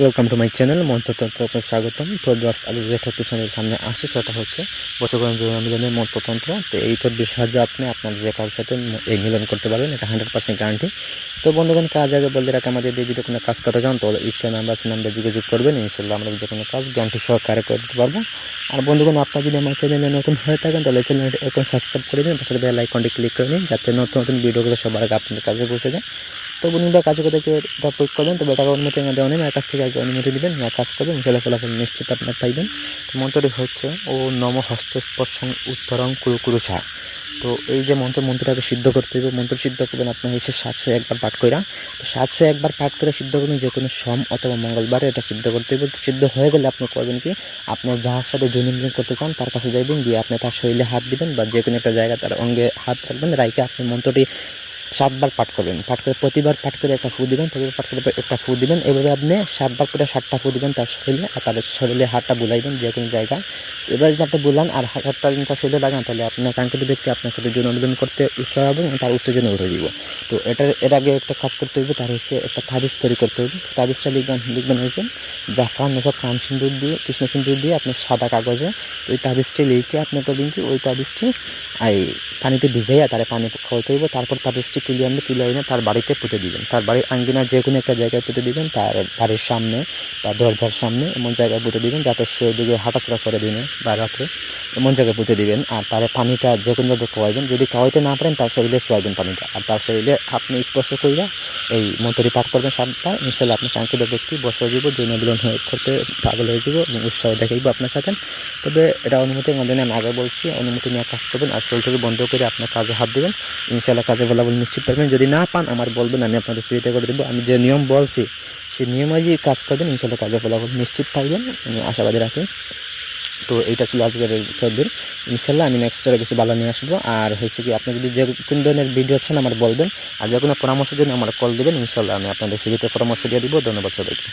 Welcome to my channel Mantratantra আপনার স্বাগতম। তো ভিউয়ার্স আজ যে টপিক চ্যানেলের সামনে আসে সেটা হচ্ছে বসুকরণ মিলনের মন্ত্রতন্ত্র তো এই তদ্বির সাহায্যে আপনি আপনার যে কারোর সাথে এই মিলন করতে পারবেন, এটা হান্ড্রেড পার্সেন্ট গ্যারান্টি তো বন্ধুগণ, কাজ আগে বলতে রাখা, আমাদের যদি কোনো কাজ করতে চান, তাহলে স্ক্রিন নাম্বার সে নাম্বার যোগাযোগ করবেন। ইনশাল্লাহ আমরা যে কোনো কাজ গ্যারান্টি সহকারে করে দিতে পারব। আর বন্ধুগণ, আপনার যদি আমার চ্যানেলে নতুন হয়ে থাকেন, তাহলে চ্যানেলটি এখন সাবস্ক্রাইব করে দিন। পাশে বেল আইকনটি ক্লিক করে নিন, যাতে নতুন নতুন ভিডিওগুলো সবার আগে আপনাদের কাছে পৌঁছে যায়। তো বন্ধুরা কাছে কোথায় কেউ এটা প্রয়োগ করবেন তবে এটার অনুমতি না দেওয়া নেই কাছ থেকে আগে অনুমতি দিবেন না কাজ করবেন ইনশাল্লাহ ফলাফল নিশ্চিত আপনার পাইবেন। তো মন্ত্রটি হচ্ছে, ও নম হস্ত স্পর্শং উত্তরং কুরু কুরুষা তো এই যে মন্ত্র, মন্ত্রটাকে সিদ্ধ করতে হবে মন্ত্র সিদ্ধ করবেন আপনার হচ্ছে সাতশো একবার পাঠ করা তো সাতশো একবার পাঠ করে সিদ্ধ করবেন, যে কোনো সোম অথবা মঙ্গলবারে এটা সিদ্ধ করতে হবে সিদ্ধ হয়ে গেলে আপনি করবেন কি, আপনি যার সাথে জৈনিক করতে চান, তার কাছে যাইবেন গিয়ে আপনি তার শরীরে হাত দিবেন, বা যে কোনো একটা জায়গায় তার অঙ্গে হাত রাখবেন রাইকে আপনি মন্ত্রটি সাতবার পাঠ করবেন। পাঠ করে প্রতিবার পাঠ করে একটা ফু দিবেন, প্রতিবার পাঠ করে একটা ফু দিবেন। এভাবে আপনি সাতবার করে সাতটা ফু দিবেন তার শরীরে, আর তার শরীরে হাতটা বুলাইবেন যে কোনো জায়গায়। এবার যদি আপনি বুলান আর যদি তার শরীরে লাগান তাহলে আপনার কাঙ্ক্ষিত ব্যক্তি আপনার সাথে অনুদান করতে উৎসাহ হবে এবং তার উত্তেজনা উঠে দিব তো এটার, এর আগে একটা কাজ করতে হবে তার হচ্ছে একটা তাবিজ তৈরি করতে হবে তাবিজটা লিখবেন লিখবেন হয়েছে জাফরান এসব কাম সিন্দুর দিয়ে, কৃষ্ণ সিন্দুর দিয়ে আপনি সাদা কাগজে ওই তাবিজটি লিখে আপনি করবেন কি ওই তাবিজটি এই পানিতে ভিজাইয়া তারে পানি খাওয়াইতে হইব। তারপর তাবিজটি তুলে আনবে, তুলে এনে তার বাড়িতে পুঁতে দিবেন। তার বাড়ির আঙ্গিনা যে কোনো একটা জায়গায় পুঁতে দিবেন, তার বাড়ির সামনে বা দরজার সামনে এমন জায়গায় পুঁতে দিবেন যাতে সে দিকে হাঁটাচলা করে দিনে। বা রাত্রে এমন জায়গায় পুঁতে দিবেন আর তার পানিটা যে কোনোভাবে খাওয়াইবেন যদি খাওয়াইতে না পারেন, তার শরীরে সোয়াইবেন পানিটা। আর তার শরীরে আপনি স্পর্শ করিয়া এই মন্ত্রটি পাঠ করবেন সাতবার। ইনশাল্লাহ আপনি কাঙ্ক্ষিত ব্যক্তি, বসে যাব জৈনবিলন হয়ে করতে পাগল হয়ে যাব এবং উৎসাহ দেখাইব আপনার সাথে। তবে এটা অনুমতি আমাদের আমি আগে বলছি, অনুমতি নিয়ে কাজ করবেন আর শরীরটাকে বন্ধ করে আপনার কাজে হাত দেবেন। ইনশাল্লাহ কাজে ফলাফল নিশ্চিত পারবেন যদি না পান, আমার বলবেন, আমি আপনাদের ফ্রিতে করে দেবো। আমি যে নিয়ম বলছি সেই নিয়মে যে কাজ করবেন, ইনশাল্লাহ কাজে ফলাফল নিশ্চিত আমি আশাবাদী রাখি। তো এইটা ছিল আজকের চৌধুরী ইনশাল্লাহ আমি নেক্সট কিছু ভালো নিয়ে আসব। আর হয়েছে কি, আপনি যদি যে কোন ধরনের ভিডিও চান আমার বলবেন। আর যে কোনো পরামর্শের জন্য আমার কল দেবেন, ইনশাল্লাহ আমি আপনাদের সেদিকে পরামর্শ দিয়ে দিব। ধন্যবাদ সবাইকে।